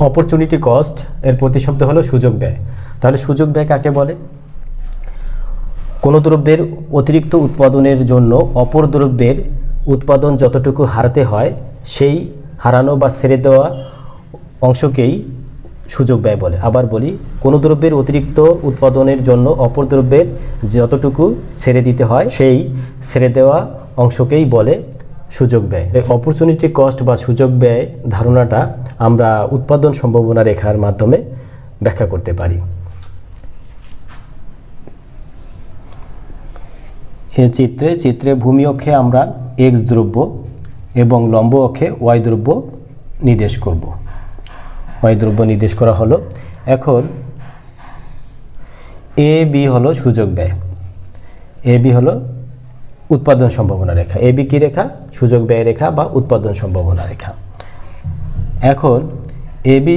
Opportunity cost এর প্রতিশব্দ হলো সুযোগ ব্যয়। তাহলে সুযোগ ব্যয় কাকে বলে? কোনো দ্রব্যের অতিরিক্ত উৎপাদনের জন্য অপর দ্রব্যের উৎপাদন যতটুকু হারাতে হয়, সেই হারানো বা ছেড়ে দেওয়া অংশকেই সুযোগ ব্যয় বলে। আবার বলি, কোনো দ্রব্যের অতিরিক্ত উৎপাদনের জন্য অপর দ্রব্যের যতটুকু ছেড়ে দিতে হয়, সেই ছেড়ে দেওয়া অংশকেই বলে সুযোগ ব্যয়। অপরচুনিটি কস্ট বা সুযোগ ব্যয় ধারণাটা আমরা উৎপাদন সম্ভাবনা রেখার মাধ্যমে ব্যাখ্যা করতে পারি। এ চিত্রে চিত্রে ভূমি অক্ষে আমরা এক্স দ্রব্য এবং লম্ব অক্ষে ওয়াই দ্রব্য নির্দেশ করব। ওয়াই দ্রব্য নির্দেশ করা হলো, এখন এ বি হলো সুযোগ ব্যয়। এ বি হলো উৎপাদন সম্ভাবনা রেখা এ বি কী রেখা? সুযোগ ব্যয় রেখা বা উৎপাদন সম্ভাবনা রেখা। এখন এ বি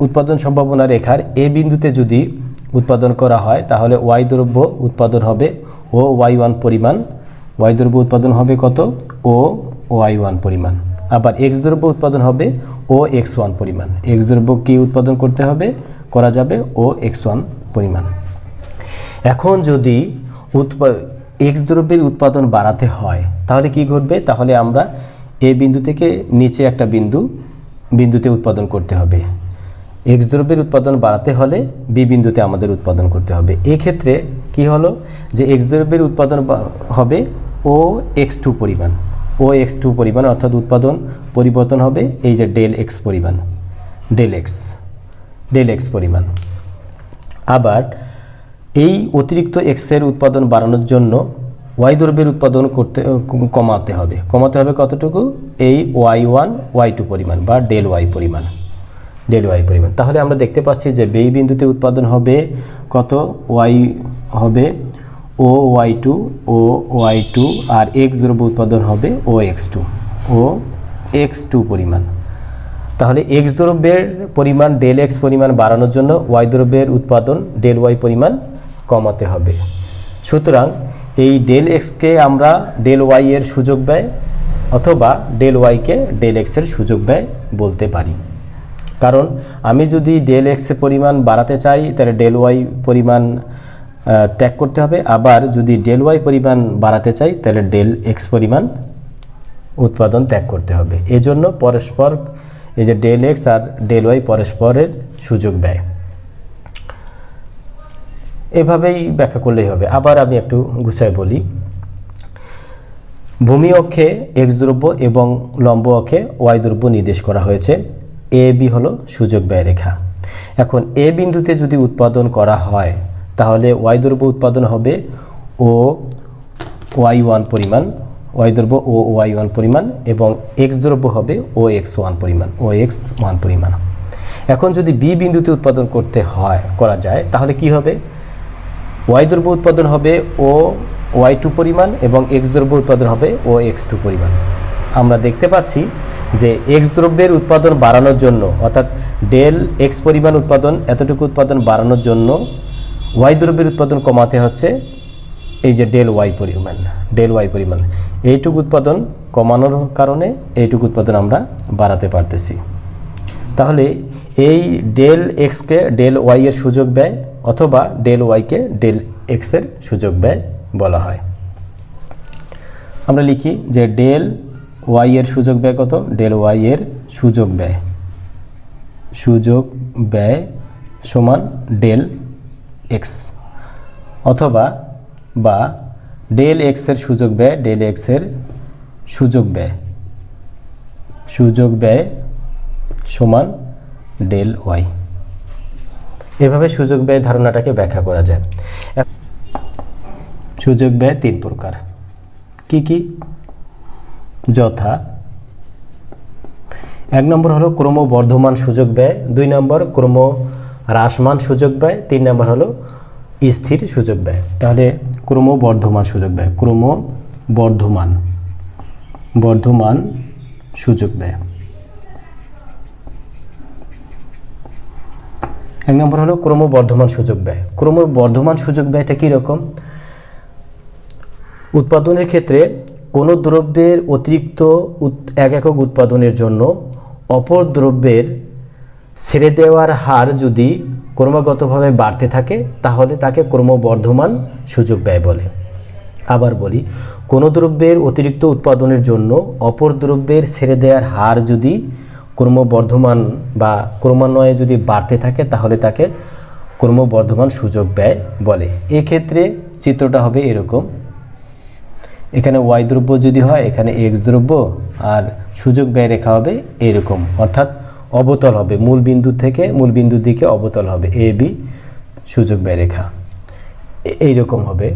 উৎপাদন সম্ভাবনা রেখার এ বিন্দুতে যদি উৎপাদন করা হয়, তাহলে ওয়াই দ্রব্য উৎপাদন হবে ও ওয়াই ওয়ান পরিমাণ। ওয়াই দ্রব্য উৎপাদন হবে কত? ও ওয়াই ওয়ান পরিমাণ। আবার এক্স দ্রব্য উৎপাদন হবে ও এক্স ওয়ান পরিমাণ। এক্স দ্রব্য কী উৎপাদন করতে হবে? করা যাবে ও এক্স ওয়ান পরিমাণ। এখন যদি এক্স দ্রব্যের উৎপাদন বাড়াতে হয়, তাহলে কি ঘটবে? তাহলে আমরা এ বিন্দু থেকে নিচে একটা বিন্দু, বিন্দুতে উৎপাদন করতে হবে। এক্স দ্রব্যের উৎপাদন বাড়াতে হলে বি বিন্দুতে আমাদের উৎপাদন করতে হবে। এক্ষেত্রে কি হলো? যে এক্স দ্রব্যের উৎপাদন হবে ও এক্স টু পরিমাণ। ও এক্স টু পরিমাণ অর্থাৎ উৎপাদন পরিবর্তন হবে এই যে ডেল এক্স পরিমাণ ডেল এক্স ডেল এক্স পরিমাণ। আবার এই অতিরিক্ত এক্সের উৎপাদন বাড়ানোর জন্য ওয়াই দ্রব্যের উৎপাদন করতে, কমাতে হবে। কমাতে হবে কতটুকু? এই ওয়াই ওয়ান ওয়াই টু পরিমাণ বা ডেল ওয়াই পরিমাণ। ডেল ওয়াই পরিমাণ। তাহলে আমরা দেখতে পাচ্ছি যে বেই বিন্দুতে উৎপাদন হবে কত? ওয়াই হবে O Y two O Y two আর এক্স দ্রব্য উৎপাদন হবে O X two O X two পরিমাণ। তাহলে এক্স দ্রব্যের পরিমাণ ডেল এক্স পরিমাণ বাড়ানোর জন্য ওয়াই দ্রব্যের উৎপাদন ডেল ওয়াই পরিমাণ কমাতে হবে। সুতরাং এই ডেল এক্সকে আমরা ডেল ওয়াই এর সুযোগ ব্যয় অথবা ডেল ওয়াইকে ডেল এক্সের সুযোগ ব্যয় বলতে পারি। কারণ আমি যদি ডেল এক্সের পরিমাণ বাড়াতে চাই, তাহলে ডেল ওয়াই পরিমাণ ত্যাগ করতে হবে। আবার যদি ডেল ওয়াই পরিমাণ বাড়াতে চাই, তাহলে ডেল এক্স পরিমাণ উৎপাদন ত্যাগ করতে হবে। এজন্য পরস্পর, এই যে ডেল এক্স আর ডেল ওয়াই পরস্পরের সুযোগ ব্যয়। এভাবেই ব্যাখ্যা করলেই হবে। আবার আমি একটু গুছায় বলি। ভূমি অক্ষে এক্স দ্রব্য এবং লম্ব অক্ষে ওয়াই দ্রব্য নির্দেশ করা হয়েছে। এ বি হলো সুযোগ ব্যয় রেখা। এখন এ বিন্দুতে যদি উৎপাদন করা হয়, তাহলে ওয়াই দ্রব্য উৎপাদন হবে ও ওয়াই ওয়ান পরিমাণ ওয়াই দ্রব্য ও ওয়াই ওয়ান পরিমাণ এবং এক্স দ্রব্য হবে ও এক্স ওয়ান পরিমাণ ও এক্স ওয়ান পরিমাণ। এখন যদি বি বিন্দুতে উৎপাদন করতে হয়, করা যায়, তাহলে কি হবে? ওয়াই দ্রব্য উৎপাদন হবে ও ওয়াই টু পরিমাণ এবং এক্স দ্রব্য উৎপাদন হবে ও এক্স টু পরিমাণ। আমরা দেখতে পাচ্ছি যে এক্স দ্রব্যের উৎপাদন বাড়ানোর জন্য, অর্থাৎ ডেল এক্স পরিমাণ উৎপাদন, এতটুকু উৎপাদন বাড়ানোর জন্য ওয়াই দ্রব্যের উৎপাদন কমাতে হচ্ছে এই যে ডেল ওয়াই পরিমাণ, ডেল ওয়াই পরিমাণ। এইটুকু উৎপাদন কমানোর কারণে এইটুকু উৎপাদন আমরা বাড়াতে পারতেছি। তাহলে এই ডেল এক্সকে ডেল ওয়াই এর সুযোগ ব্যয় অথবা ডেল ওয়াইকে ডেল এক্সের সুযোগ ব্যয় বলা হয়। আমরা লিখি যে ডেল ওয়াই এর সুযোগ ব্যয় কত? ডেল ওয়াই এর সুযোগ ব্যয়। সুযোগ ব্যয় সমান ডেল এক্স অথবা বা ডেল এক্সের সুযোগ ব্যয় ডেল এক্সের সুযোগ ব্যয়। সুযোগ ব্যয় সমান ডেল ওয়াই এভাবে সুযোগ ব্যয় ধারণাটাকে ব্যাখ্যা করা যায়। সুযোগ ব্যয় তিন প্রকার। কি কি? যথা। এক নম্বর হলো ক্রমবর্ধমান সুযোগ ব্যয়। দুই নম্বর ক্রম হ্রাসমান সুযোগ ব্যয়। তিন নম্বর হলো স্থির সুযোগ ব্যয়। তাহলে ক্রমবর্ধমান সুযোগ ব্যয়। ক্রম বর্ধমান বর্ধমান সুযোগ ব্যয়। এক নম্বর হলো ক্রমবর্ধমান সুযোগ ব্যয়। ক্রমবর্ধমান সুযোগ ব্যয়টা কীরকম উৎপাদনের ক্ষেত্রে কোনো দ্রব্যের অতিরিক্ত এক একক উৎপাদনের জন্য অপর দ্রব্যের ছেড়ে দেওয়ার হার যদি ক্রমাগতভাবে বাড়তে থাকে, তাহলে তাকে ক্রমবর্ধমান সুযোগ ব্যয় বলে। আবার বলি, কোনো দ্রব্যের অতিরিক্ত উৎপাদনের জন্য অপর দ্রব্যের ছেড়ে দেওয়ার হার যদি ক্রমবর্ধমান বা ক্রমান্বয়ে যদি বাড়তে থাকে, তাহলে তাকে ক্রমবর্ধমান সুযোগ ব্যয় বলে। এক্ষেত্রে চিত্রটা হবে এরকম। এখানে ওয়াই দ্রব্য যদি হয়, এখানে এক্স দ্রব্য, আর সুযোগ ব্যয় রেখা হবে এরকম। অর্থাৎ অবতল হবে, মূল বিন্দু থেকে মূল বিন্দুর দিকে অবতল হবে এ বি সুযোগ ব্যয় রেখা। এইরকম হবে।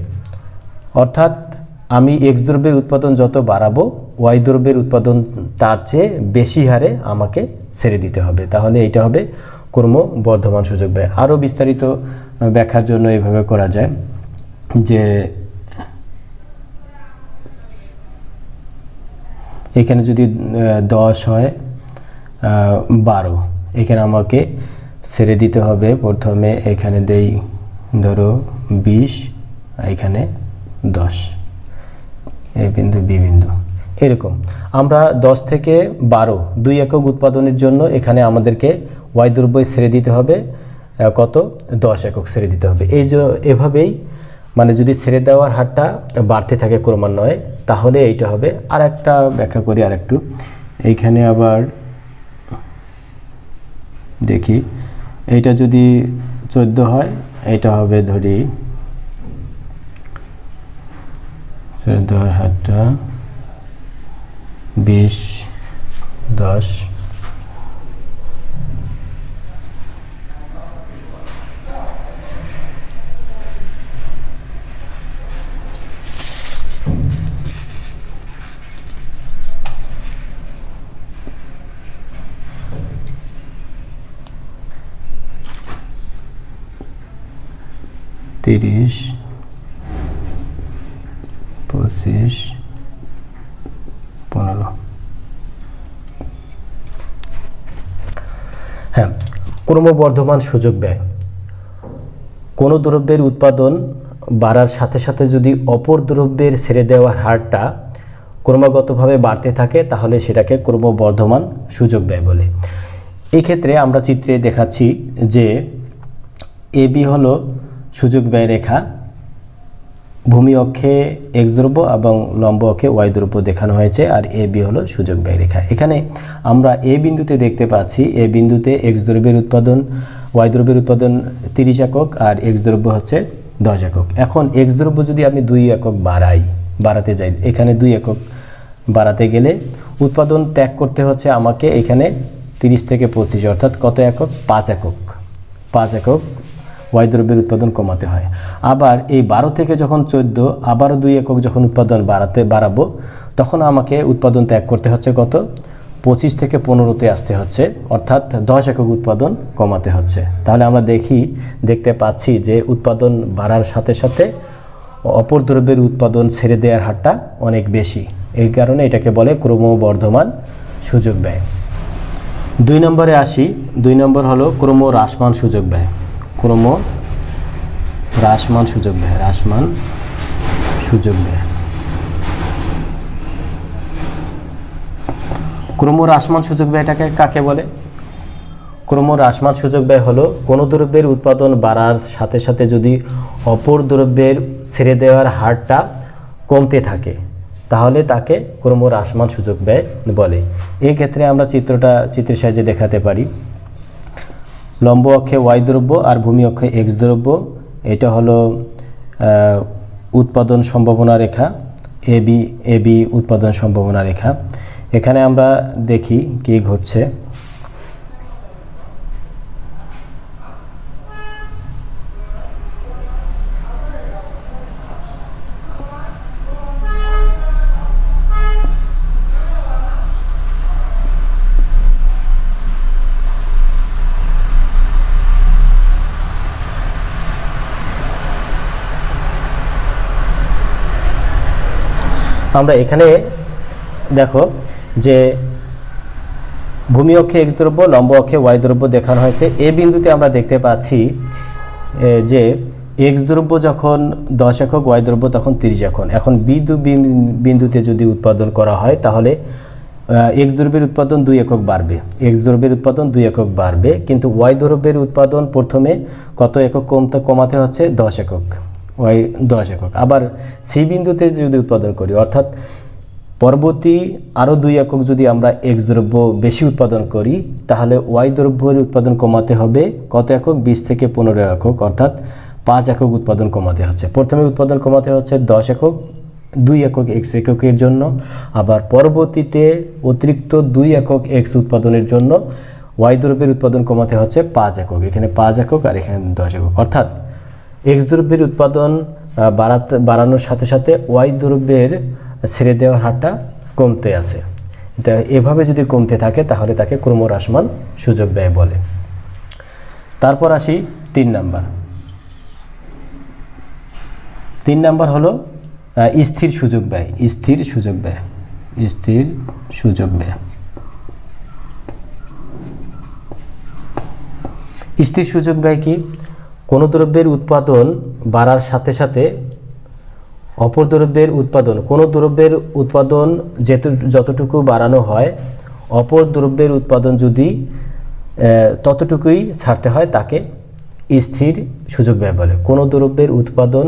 অর্থাৎ আমি এক্স দ্রব্যের উৎপাদন যত বাড়াবো ওয়াই দ্রব্যের উৎপাদন তার চেয়ে বেশি হারে আমাকে ছেড়ে দিতে হবে। তাহলে এইটা হবে ক্রম বর্ধমান সুযোগ ব্যয়। আরও বিস্তারিত ব্যাখ্যার জন্য এভাবে করা যায় যে এখানে যদি দশ হয় বারো, এখানে আমাকে ছেড়ে দিতে হবে। প্রথমে এখানে দেই, ধরো, বিশ, এখানে দশ। এ বিন্দু বি বিন্দু এরকম, আমরা দশ থেকে বারো, দুই একক উৎপাদনের জন্য এখানে আমাদেরকে ওয়াই দ্রব্যই ছেড়ে দিতে হবে কত? দশ একক ছেড়ে দিতে হবে। এই যে, এভাবেই মানে যদি ছেড়ে দেওয়ার হারটা বাড়তে থাকে ক্রমান্বয়ে, তাহলে এইটা হবে। আর একটা ব্যাখ্যা করি আর একটু এইখানে আবার দেখি, এইটা যদি চোদ্দ হয় এটা হবে ধরি চোদ্দোর হারটা বিশ দশ। তিরিশ। পঁচিশ পনেরো হ্যাঁ ক্রমবর্ধমান সুযোগ ব্যয়। কোনো দ্রব্যের উৎপাদন বাড়ার সাথে সাথে যদি অপর দ্রব্যের ছেড়ে দেওয়ার হারটা ক্রমাগতভাবে বাড়তে থাকে, তাহলে সেটাকে ক্রমবর্ধমান সুযোগ ব্যয় বলে। এক্ষেত্রে আমরা চিত্রে দেখাচ্ছি যে এবি হলো সুযোগ ব্যয় রেখা ভূমি অক্ষে এক্স দ্রব্য এবং লম্ব অক্ষে ওয়াই দ্রব্য দেখানো হয়েছে আর এ বি হলো সুযোগ ব্যয় রেখা। এখানে আমরা এ বিন্দুতে দেখতে পাচ্ছি এ বিন্দুতে এক্স দ্রব্যের উৎপাদন, ওয়াই দ্রব্যের উৎপাদন তিরিশ একক আর এক্স দ্রব্য হচ্ছে দশ একক। এখন এক্স দ্রব্য যদি আমি দুই একক বাড়াই, বাড়াতে যাই, এখানে দুই একক বাড়াতে গেলে উৎপাদন ত্যাগ করতে হচ্ছে আমাকে এখানে তিরিশ থেকে পঁচিশ, অর্থাৎ কত একক? পাঁচ একক। পাঁচ একক ওয়াই দ্রব্যের উৎপাদন কমাতে হয়। আবার এই বারো থেকে যখন চোদ্দ, আবারও দুই একক যখন উৎপাদন বাড়াতে, বাড়াবো, তখন আমাকে উৎপাদন ত্যাগ করতে হচ্ছে কত? পঁচিশ থেকে পনেরোতে আসতে হচ্ছে, অর্থাৎ দশ একক উৎপাদন কমাতে হচ্ছে। তাহলে আমরা দেখি, দেখতে পাচ্ছি যে উৎপাদন বাড়ার সাথে সাথে অপর দ্রব্যের উৎপাদন ছেড়ে দেওয়ার হারটা অনেক বেশি। এই কারণে এটাকে বলে ক্রমবর্ধমান সুযোগ ব্যয়। দুই নম্বরে আসি, দুই নম্বর হলো ক্রম হ্রাসমান সুযোগ ব্যয়। ক্রম হ্রাসমান সুযোগ ব্যয় হ্রাসমান সুযোগ ব্যয় ক্রম হ্রাসমান সুযোগ ব্যয়টাকে কাকে বলে? ক্রম হ্রাসমান সুযোগ ব্যয় হলো কোনো দ্রব্যের উৎপাদন বাড়ার সাথে সাথে যদি অপর দ্রব্যের ছেড়ে দেওয়ার হারটা কমতে থাকে, তাহলে তাকে ক্রম হ্রাসমান সুযোগ ব্যয় বলে। এক্ষেত্রে আমরা চিত্রটা চিত্রের সাহায্যে দেখাতে পারি। লম্ব অক্ষে ওয়াই দ্রব্য আর ভূমি অক্ষে এক্স দ্রব্য। এটা হলো উৎপাদন সম্ভাবনা রেখা, এ বি এ বি উৎপাদন সম্ভাবনা রেখা। এখানে আমরা দেখি কি ঘটছে। আমরা এখানে দেখো যে ভূমি অক্ষে এক্স দ্রব্য, লম্ব অক্ষে ওয়াই দ্রব্য দেখানো হয়েছে। এ বিন্দুতে আমরা দেখতে পাচ্ছি যে এক্স দ্রব্য যখন দশ একক ওয়াই দ্রব্য তখন তিরিশ এখন বি দু বি- বিন্দুতে যদি উৎপাদন করা হয়, তাহলে এক্স দ্রব্যের উৎপাদন দুই একক বাড়বে। এক্স দ্রব্যের উৎপাদন দুই একক বাড়বে। কিন্তু ওয়াই দ্রব্যের উৎপাদন প্রথমে কত একক কমতে, কমাতে হচ্ছে? দশ একক। ওয়াই দশ একক। আবার সি বিন্দুতে যদি উৎপাদন করি, অর্থাৎ পরবর্তী আরও দুই একক যদি আমরা এক্স দ্রব্য বেশি উৎপাদন করি, তাহলে ওয়াই দ্রব্যের উৎপাদন কমাতে হবে কত একক? বিশ থেকে পনেরো একক, অর্থাৎ পাঁচ একক উৎপাদন কমাতে হচ্ছে। প্রথমে উৎপাদন কমাতে হচ্ছে দশ একক, দুই একক এক্স এককের জন্য। আবার পরবর্তীতে অতিরিক্ত দুই একক এক্স উৎপাদনের জন্য ওয়াই দ্রব্যের উৎপাদন কমাতে হচ্ছে পাঁচ একক। এখানে পাঁচ একক আর এখানে দশ একক। অর্থাৎ এক্স দ্রব্যের উৎপাদন বাড়াতে, বাড়ানোর সাথে সাথে ওয়াই দ্রব্যের ছেড়ে দেওয়ার হারটা কমতে আছে। তা এভাবে যদি কমতে থাকে, তাহলে তাকে ক্রমহ্রাসমান সুযোগ ব্যয় বলে। তারপর আসি তিন নাম্বার। তিন নাম্বার হলো স্থির সুযোগ ব্যয়, স্থির সুযোগ ব্যয়, স্থির সুযোগ ব্যয়। স্থির সুযোগ ব্যয় কি? কোনো দ্রব্যের উৎপাদন বাড়ার সাথে সাথে অপর দ্রব্যের উৎপাদন, কোনো দ্রব্যের উৎপাদন যেত, যতটুকু বাড়ানো হয়, অপর দ্রব্যের উৎপাদন যদি ততটুকুই ছাড়তে হয়, তাকে স্থির সুযোগ ব্যয় বলে। কোনো দ্রব্যের উৎপাদন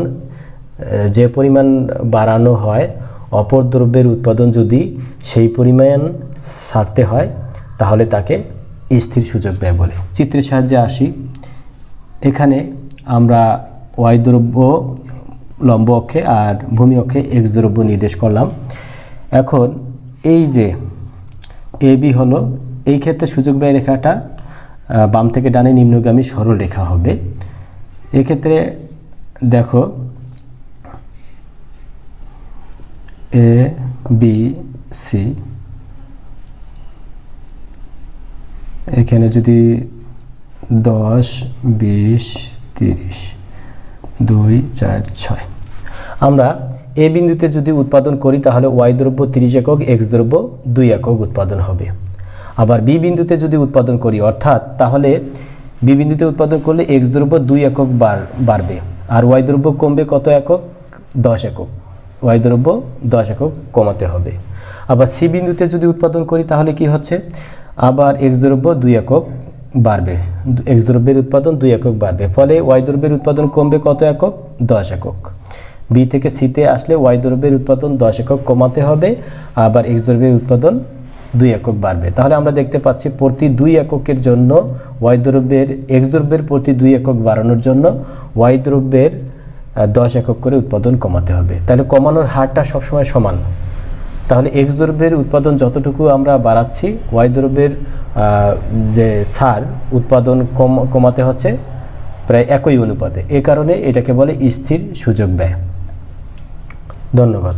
যে পরিমাণ বাড়ানো হয়, অপর দ্রব্যের উৎপাদন যদি সেই পরিমাণ ছাড়তে হয়, তাহলে তাকে স্থির সুযোগ ব্যয় বলে। চিত্রের সাহায্যে আসি। এখানে আমরা ওয়াই দ্রব্য লম্ব অক্ষে আর ভূমি অক্ষে এক্স দ্রব্য নির্দেশ করলাম। এখন এই যে এ বি হলো, এই ক্ষেত্রে সুযোগ ব্যয় রেখাটা বাম থেকে ডানে নিম্নগামী সরল রেখা হবে। এক্ষেত্রে দেখো এ বি সি এখানে যদি দশ, বিশ, তিরিশ। দুই, চার, ছয়। আমরা এ বিন্দুতে যদি উৎপাদন করি, তাহলে ওয়াই দ্রব্য তিরিশ একক, এক্স দ্রব্য দুই একক উৎপাদন হবে। আবার বি বিন্দুতে যদি উৎপাদন করি, অর্থাৎ তাহলে বি বিন্দুতে উৎপাদন করলে এক্স দ্রব্য দুই একক বাড়বে। আর ওয়াই দ্রব্য কমবে কত একক? দশ একক। ওয়াই দ্রব্য দশ একক কমাতে হবে। আবার সি বিন্দুতে যদি উৎপাদন করি, তাহলে কি হচ্ছে? আবার এক্স দ্রব্য দুই একক বাড়বে। এক্স দ্রব্যের উৎপাদন দুই একক বাড়বে। ফলে ওয়াই দ্রব্যের উৎপাদন কমবে কত একক? দশ একক। বি থেকে সিতে আসলে ওয়াই দ্রব্যের উৎপাদন দশ একক কমাতে হবে, আবার এক্স দ্রব্যের উৎপাদন দুই একক বাড়বে। তাহলে আমরা দেখতে পাচ্ছি প্রতি দুই এককের জন্য ওয়াই দ্রব্যের এক্স দ্রব্যের প্রতি দুই একক বাড়ানোর জন্য ওয়াই দ্রব্যের দশ একক করে উৎপাদন কমাতে হবে। তাহলে কমানোর হারটা সবসময় সমান। তাহলে এক্স দ্রব্যের উৎপাদন যতটুকু আমরা বাড়াচ্ছি ওয়াই দ্রব্যের যে সার, উৎপাদন কম, কমাতে হচ্ছে প্রায় একই অনুপাতে। এ কারণে এটাকে বলে স্থির সুযোগ ব্যয়। ধন্যবাদ।